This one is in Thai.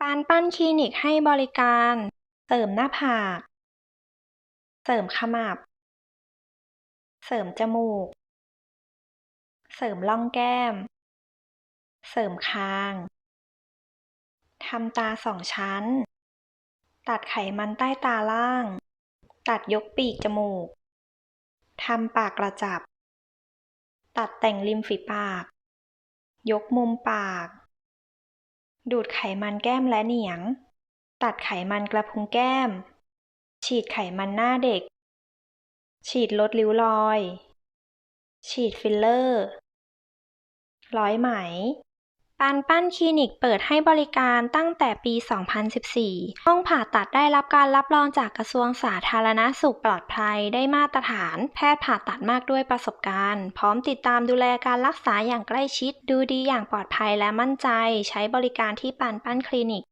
ปานปั้นคลินิกให้บริการ เสริมหน้าผาก เสริมขมับ เสริมจมูก เสริมร่องแก้ม เสริมคางทำตาสองชั้น ตัดไขมันใต้ตาล่าง ตัดยกปีกจมูก ทำปากกระจับ ตัดแต่งริมฝีปาก ยกมุมปาก ดูดไขมันแก้มและเหนียง ตัดไขมันกระพุ้งแก้ม ฉีดไขมันหน้าเด็ก ฉีดลดริ้วรอย ฉีดฟิลเลอร์ ร้อยไหม ปานปั้นคลินิกเปิดให้บริการตั้งแต่ปี 2014 ห้องผ่าตัดได้รับการรับรองจากกระทรวงสาธารณสุขปลอดภัยได้มาตรฐาน แพทย์ผ่าตัดมากด้วยประสบการณ์ พร้อมติดตามดูแลการรักษาอย่างใกล้ชิด ดูดีอย่างปลอดภัยและมั่นใจ ใช้บริการที่ปานปั้นคลินิก